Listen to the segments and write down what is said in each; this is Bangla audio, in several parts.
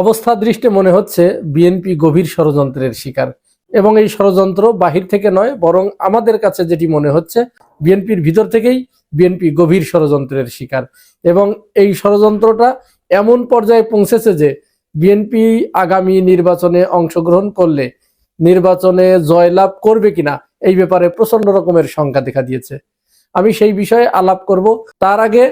অবস্থা দৃষ্টে মনে হচ্ছে বিএনপি গভীর ষড়যন্ত্রের শিকার। এবং এই ষড়যন্ত্র বাহির থেকে নয়, বরং আমাদের কাছে যেটি মনে হচ্ছে বিএনপির ভিতর থেকেই বিএনপি গভীর ষড়যন্ত্রের শিকার। এবং এই ষড়যন্ত্রটা এমন পর্যায়ে পৌঁছেছে যে বিএনপি আগামী নির্বাচনে অংশগ্রহণ করলে নির্বাচনে জয়লাভ করবে কিনা, এই ব্যাপারে প্রচণ্ড রকমের শঙ্কা দেখা দিয়েছে। আমি সেই বিষয়ে আলাপ করব। তার আগে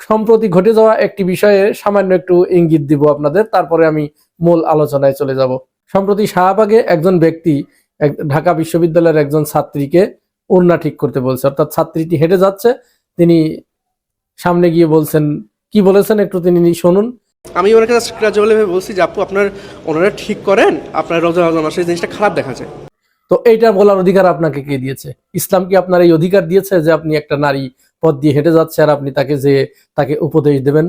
সম্প্রতি ঘটে যাওয়া একটি বিষয়ে সামান্য একটু ইঙ্গিত দিব আপনাদের তারপরে আমি মূল আলোচনায় চলে যাব। সম্প্রতি শাহবাগে একজন ব্যক্তি ঢাকা বিশ্ববিদ্যালয়ের একজন ছাত্রীকে ওড়না ঠিক করতে বলছে। অর্থাৎ ছাত্রীটি হেঁটে যাচ্ছে তিনি সামনে গিয়ে বলছেন কি বলেছেন একটু তিনি শুনুন। আমি ওনাকে জাস্ট ভাবে বলছি যে আপু আপনার ওনারা ঠিক করেন আপনার রোজা রোজা মাসে জিনিসটা খারাপ দেখা যায়। তো এইটা বলার অধিকার আপনাকে কে দিয়েছে? ইসলাম কি আপনার এই অধিকার দিয়েছে যে আপনি একটা নারী পথ দিয়ে হেঁটে যাচ্ছে আর আপনি তাকে যে তাকে উপদেশ দেবেন।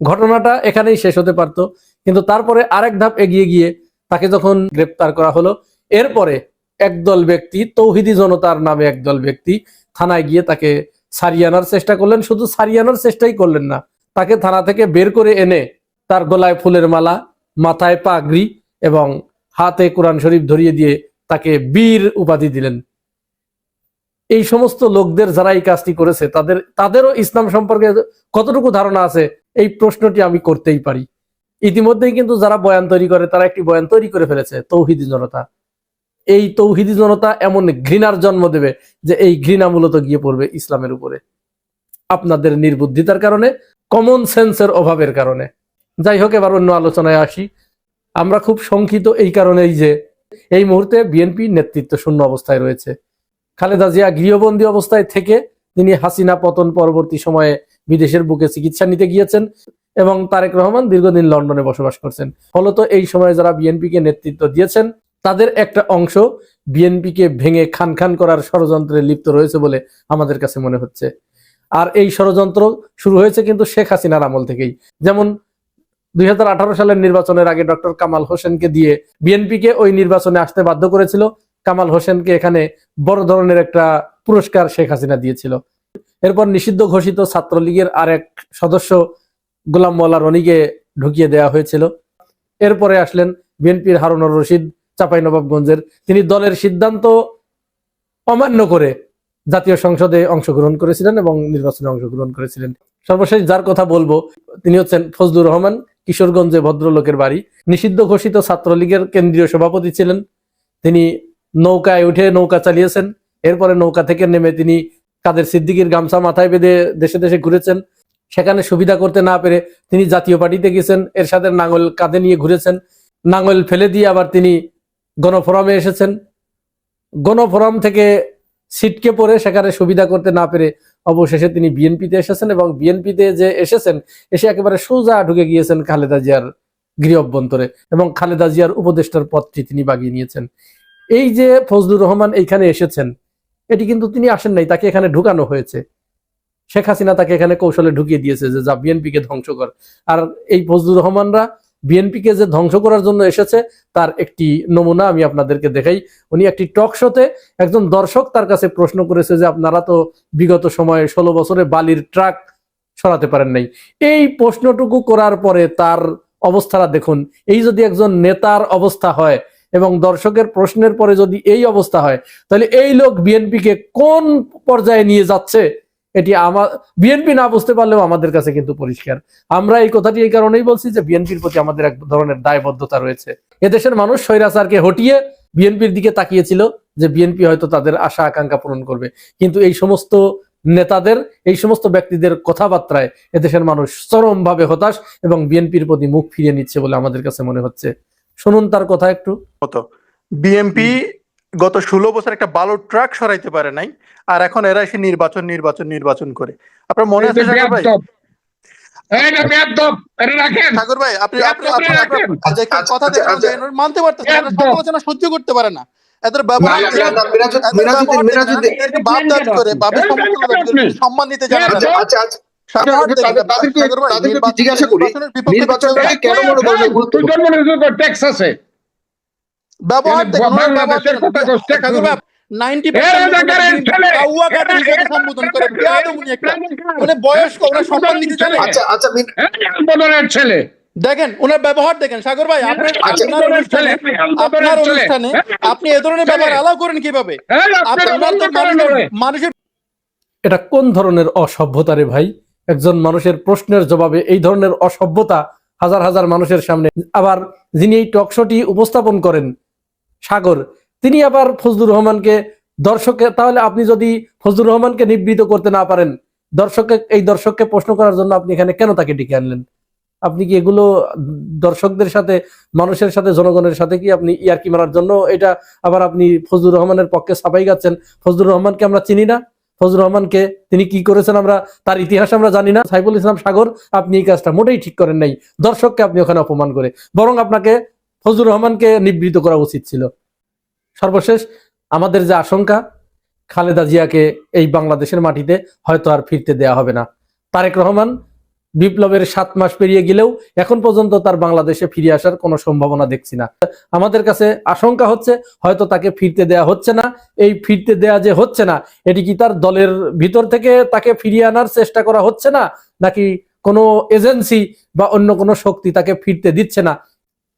ঘটনাটা এখানেই শেষ হতে পারতো, কিন্তু তারপরে আরেক ধাপ এগিয়ে গিয়ে তাকে যখন গ্রেপ্তার করা হলো, এরপরে একদল ব্যক্তি, তৌহিদি জনতার নামে একদল ব্যক্তি থানায় গিয়ে তাকে সারিয়ে আনার চেষ্টা করলেন। শুধু সারিয়ে আনার চেষ্টাই করলেন না, তাকে থানা থেকে বের করে এনে তার গলায় ফুলের মালা, মাথায় পাগড়ি এবং হাতে কোরআন শরীফ ধরিয়ে দিয়ে তাকে বীর উপাধি দিলেন। এই সমস্ত লোকদের যারা এই কাজটি করেছে, তাদের, তাদেরও ইসলাম সম্পর্কে কতটুকু ধারণা আছে, এই প্রশ্নটি আমি করতেই পারি। ইতিমধ্যেই কিন্তু যারা বয়ান তৈরি করে, তারা একটি বয়ান তৈরি করে ফেলেছে, তৌহিদি জনতা। এই তৌহিদি জনতা এমন ঘৃণার জন্ম দেবে যে এই ঘৃণা মূলত গিয়ে পড়বে ইসলামের উপরে। আপনাদের নির্বুদ্ধিতার কারণে কমন সেন্সের অভাবের কারণে। যাই হোক, এবার অন্য আলোচনায় আসি। আমরা খুব শঙ্কিত এই কারণেই যে, এই মুহূর্তে বিএনপি নেতৃত্ব শূন্য অবস্থায় রয়েছে। খালেদা জিয়া গৃহবন্দী অবস্থায় থেকে তিনি হাসিনা পতন পরবর্তী সময়ে বিদেশের বুকে চিকিৎসা নিতে গিয়েছেন এবং তারেক রহমান দীর্ঘদিন লন্ডনে বসবাস করছেন। ফলত এই সময়ে যারা বিএনপিকে নেতৃত্ব দিয়েছেন, তাদের একটা অংশ বিএনপিকে ভেঙে খান খান করার ষড়যন্ত্রে লিপ্ত রয়েছে বলে আমাদের কাছে মনে হচ্ছে। আর এই ষড়যন্ত্র শুরু হয়েছে কিন্তু শেখ হাসিনার আমল থেকেই। যেমন দুই হাজার আঠারো সালের নির্বাচনের আগে ডক্টর কামাল হোসেনকে দিয়ে বিএনপিকে ওই নির্বাচনে আসতে বাধ্য করেছিল। কামাল হোসেনকে এখানে বড় ধরনের একটা পুরস্কার শেখ হাসিনা দিয়েছিল। এরপর নিষিদ্ধ ঘোষিত ছাত্রলীগের আর এক সদস্য গোলাম মোল্লা রনিকে ঢুকিয়ে দেওয়া হয়েছিল। এরপরে আসলেন বিএনপির হারুনুর রশিদ চাঁপাইনবাবগঞ্জের। তিনি দলের সিদ্ধান্ত অমান্য করে জাতীয় সংসদে অংশগ্রহণ করেছিলেন এবং নির্বাচনে অংশগ্রহণ করেছিলেন। সর্বশেষ যার কথা বলব, তিনি হচ্ছেন ফজলুর রহমান, কিশোরগঞ্জে ভদ্রলোকের বাড়ি। নিষিদ্ধ ঘোষিত ছাত্রলীগের কেন্দ্রীয় সভাপতি ছিলেন। তিনি নৌকায় উঠে নৌকা চালিয়েছেন। এরপরে নৌকা থেকে নেমে তিনি কাদের সিদ্দিকির গামছা মাথায় বেঁধে দেশে দেশে ঘুরেছেন। সেখানে সুবিধা করতে না পেরে তিনি জাতীয় পার্টিতে গেছেন। এর সাথে নাঙ্গল কাঁধে নিয়ে ঘুরেছেন। নাঙ্গল ফেলে দিয়ে আবার তিনি গণফোরামে এসেছেন। গণফোরাম থেকে ছিটকে পড়ে সেখানে সুবিধা করতে না পেরে অবশেষে তিনি বিএনপিতে এসেছেন এবং বিএনপিতে যে এসেছেন, এসে একেবারে সোজা ঢুকে গিয়েছেন খালেদা জিয়ার গৃহ অভ্যন্তরে এবং খালেদা জিয়ার উপদেষ্টার পদটি তিনি বাগিয়ে নিয়েছেন। এই যে ফজলুর রহমান এইখানে এসেছেন, এটি কিন্তু তিনি আসেন নাই, তাকে এখানে ঢুকানো হয়েছে। শেখ হাসিনা তাকে এখানে কৌশলে ঢুকিয়ে দিয়েছে যে যা বিএনপিকে ধ্বংস কর। আর এই ফজলুর রহমানরা বিএনপিকে যে ধ্বংস করার জন্য এসেছে, তার একটি নমুনা আমি আপনাদেরকে দেখাই। উনি একটি টক শোতে একজন দর্শক তার কাছে প্রশ্ন করেছে যে আপনারা তো বিগত সময়ে ষোলো বছরে বালির ট্রাক সরাতে পারেন নাই। এই প্রশ্নটুকু করার পরে তার অবস্থাটা দেখুন। এই যদি একজন নেতার অবস্থা হয় এবং দর্শকের প্রশ্নের পরে যদি এই অবস্থা হয়, তাহলে এই লোক বিএনপিকে কোন পর্যায়ে নিয়ে যাচ্ছে, এটি আমার বিএনপি না বুঝতে পারলেও আমাদের কাছে কিন্তু পরিষ্কার। আমরা এই কথাটি এই কারণেই বলছি যে বিএনপির প্রতি আমাদের এক ধরনের দায়বদ্ধতা রয়েছে। এদেশের মানুষ স্বৈরাচারকে হটিয়ে বিএনপির দিকে তাকিয়েছিল যে বিএনপি হয়তো তাদের আশা আকাঙ্ক্ষা পূরণ করবে। কিন্তু এই সমস্ত নেতাদের, এই সমস্ত ব্যক্তিদের কথাবার্তায় এদেশের মানুষ চরমভাবে হতাশ এবং বিএনপির প্রতি মুখ ফিরিয়ে নিচ্ছে বলে আমাদের কাছে মনে হচ্ছে। শুনুন তার কথা একটু। মতো বিএমপি গত ষোলো বছর একটা বালো ট্রাক সরাইতে পারে নাই আর এখন এরা এসে নির্বাচন নির্বাচন নির্বাচন করে। আপনার মনে আছে ভাই? সাগর ভাই আপনি কথা আচ্ছা, দেখেন। মানতে পারতেছে না, এরা একদম। সমালোচনা সহ্য করতে পারে না। এদের ব্যবহার সম্মান দিতে জানে আচ্ছা আচ্ছা। আচ্ছা ব্যবহার দেখেন, তাদের- তাদেরকে- সাগর ভাই, তাদেরকে নির্বাচন- জিজ্ঞাসা করি, নির্বাচনের বিপক্ষে নির্বাচনটাকে ব্যক্তিরা- কেন করেন তুই গুরুত্বপূর্ণ জন্মনিযুক্ত ট্যাক্স আছে। ব্যবহার এখানে দেখেন, ওনার ব্যবহার বাংলাদেশের কথা কষ্ট সাগর ভাই, 90% এ রাজাকারের লোকের ছেলে! মানে। আচ্ছা আচ্ছা মিন- দেখেন ওনার ব্যবহার দেখেন। সাগর ভাই আপনার আচ্ছা, আপনার অনুষ্ঠানে আপনি এ ধরনের ব্যবহার আলাও করেন কীভাবে? ওরে। মানুষের এটা কোন ধরনের অসভ্যতা রে ভাই? একজন মানুষের প্রশ্নের জবাবে এই ধরনের অসভ্যতা হাজার হাজার মানুষের সামনে। আবার যিনি এই টকশোটি উপস্থাপন করেন, সাগর, তিনি আবার ফজলুর রহমানকে দর্শকের তাহলে আপনি যদি ফজলুর রহমানকে নিবৃত করতে না পারেন, দর্শককে, এই দর্শককে প্রশ্ন করার জন্য আপনি এখানে কেন তাকে ডেকে আনলেন? আপনি কি এগুলো দর্শকদের সাথে, মানুষের সাথে, জনগণের সাথে কি আপনি ইয়ারকি মারার জন্য? এটা আবার আপনি ফজলুর রহমানের পক্ষে সাফাই গাচ্ছেন ফজলুর রহমানকে আমরা চিনি না। ফজলুর রহমানকে তিনি কি করেছেন আমরা, তার ইতিহাস আমরা জানি না। সাইফুল ইসলাম সাগর, আপনি এই কাজটা মোটেই ঠিক করেন নাই। দর্শককে আপনি ওখানে অপমান করে। বরং আপনাকে ফজলুর রহমানকে নিবৃত করা উচিত ছিল। সর্বশেষ, আমাদের যে আশঙ্কা, খালেদা জিয়াকে এই বাংলাদেশের মাটিতে হয়তো আর ফিরতে দেয়া হবে না। তারেক রহমান বিপ্লবের সাত মাস পেরিয়ে গেলেও এখন পর্যন্ত তার বাংলাদেশে ফিরে আসার কোনো সম্ভাবনা দেখছি না। আমাদের কাছে আশঙ্কা হচ্ছে, হয়তো তাকে ফিরতে দেয়া হচ্ছে না। এই ফিরতে দেয়া যে হচ্ছে না, এটি কি তার দলের ভিতর থেকে তাকে ফিরিয়ে আনার চেষ্টা করা হচ্ছে না? নাকি কোনো এজেন্সি বা অন্য কোনো শক্তি তাকে ফিরতে দিচ্ছে না?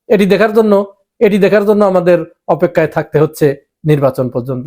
এটি দেখার জন্য, এটি দেখার জন্য আমাদের অপেক্ষায় থাকতে হচ্ছে নির্বাচন পর্যন্ত।